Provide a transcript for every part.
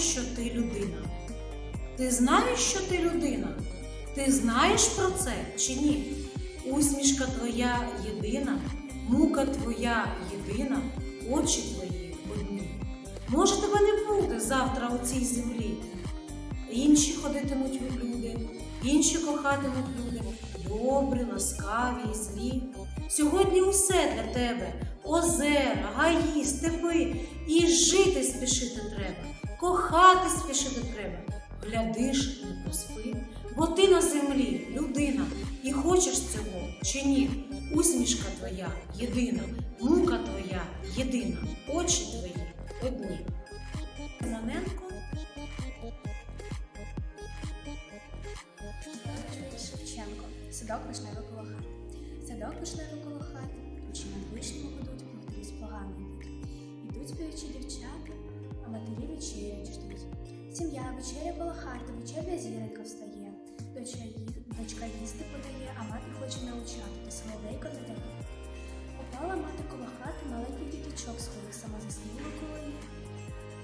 що ти людина? Ти знаєш, що ти людина? Ти знаєш про це чи ні? Усмішка твоя єдина, мука твоя єдина, очі твої одні. Може, тебе не буде завтра у цій землі. Інші ходитимуть люди, інші кохатимуть люди, добрі, ласкаві і злі. Сьогодні усе для тебе озера, гаї, степи, і жити спішити треба, кохати спішити треба. Глядиш, не поспи, бо ти на землі людина, і хочеш цього чи ні? Усмішка твоя єдина, мука твоя єдина, очі твої одні. Маненко Шевченко, садок вишневий коло хати. Садок вишневий коло хати, тучі над вишнями гудуть, повторюсь поганий. Ідуть співчі дівчата, а матері ждуть. Сім'я вечеря коло хати, вечеря зіронька встає. Дочка, ї- дочка їсти подає, а мати хоче навчати, та соловейко не дає. Попала мати коло хати, маленький діточок сховив, сама засніла коло.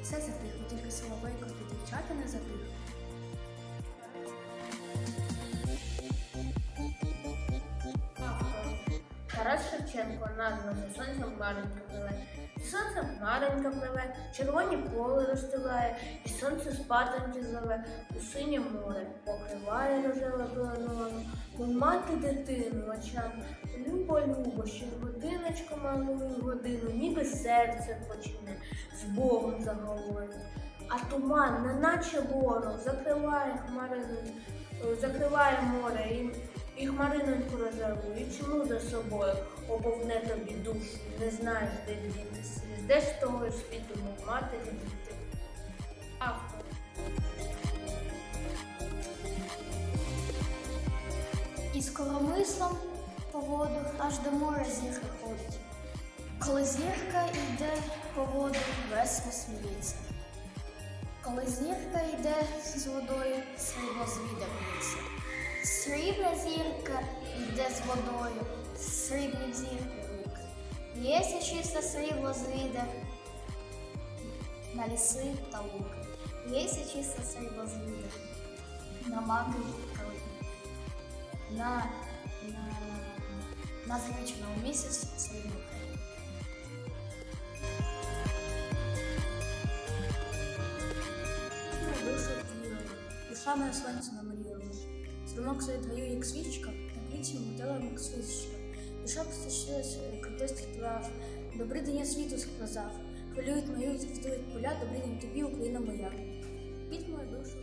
Все затихло, тільки соловейко та дівчата не затихло. Тарас Шевченко названо сонцем хмаринка пливе. І сонцем хмаринка пливе, червоні поле розстилає, і сонце спатоньки зове, у синє море покриває рожеве белону, мов мати дитину очам, любо, любо, що годиночку малую годину, ніби серце почине, з Богом заговорить. А туман, неначе ворог, закриває хмарину, закриває море і і хмариноньку розорву, і чому за собою оповне тобі душу, не знаєш, де дітися, де ж того світу, мов матері діти. Автор. І з коромислом по воду аж до моря зірка ходить. Коли зірка йде по воду, весело сміється. Коли зірка йде з водою, срібло звіда. Срібна зірка йде з водою, лук. Лється чисте срібло звіде на ліси та луки. Лється чисте срібло звіде на маки й калини на, на, на звичному місяці срібну країну. Моя душу вірою, душа моя сонце намріяла. Струмок свій твою, як свічка, на пліці мотила, як свічка. Душа постачилась крутистих трав, добрий день я світу сказав. Хвилюють мою і поля, добрий день тобі, Україна моя. Під мою душу.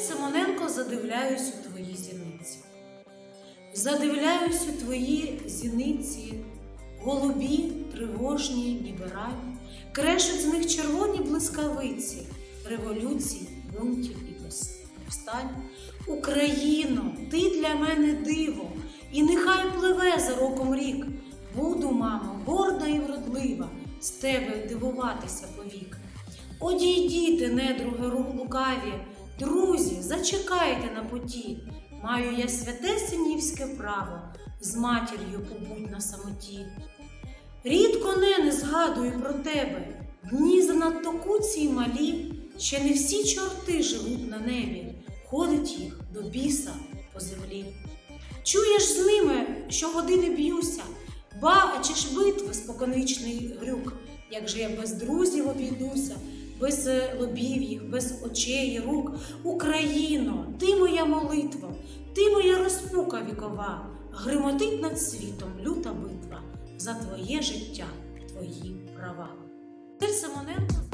Симоненко, задивляюсь у твої зіниці. Задивляюсь у твої зіниці, голубі, тривожні, ніби ранні, крешуть з них червоні блискавиці, революцій, бунтів і повстань. Україно, ти для мене диво, і нехай пливе за роком рік. Буду, мамо, горда і вродлива, з тебе дивуватися повік. Одійдіте, недруги лукаві, друзі, зачекайте на поті. Маю я святе синівське право з матір'ю побудь на самоті. Рідко не, не згадую про тебе. Дні занадто куці й малі, ще не всі чорти живуть на небі, ходить їх до біса по землі. Чуєш з ними, що години б'юся, ба, чи ж битви споконвічний грюк, як же я без друзів обійдуся, без е, лобів їх, без очей і рук. Україно, ти моя молитва, ти моя розпука вікова, гримотить над світом люта битва за твоє життя, твої права. Симоненко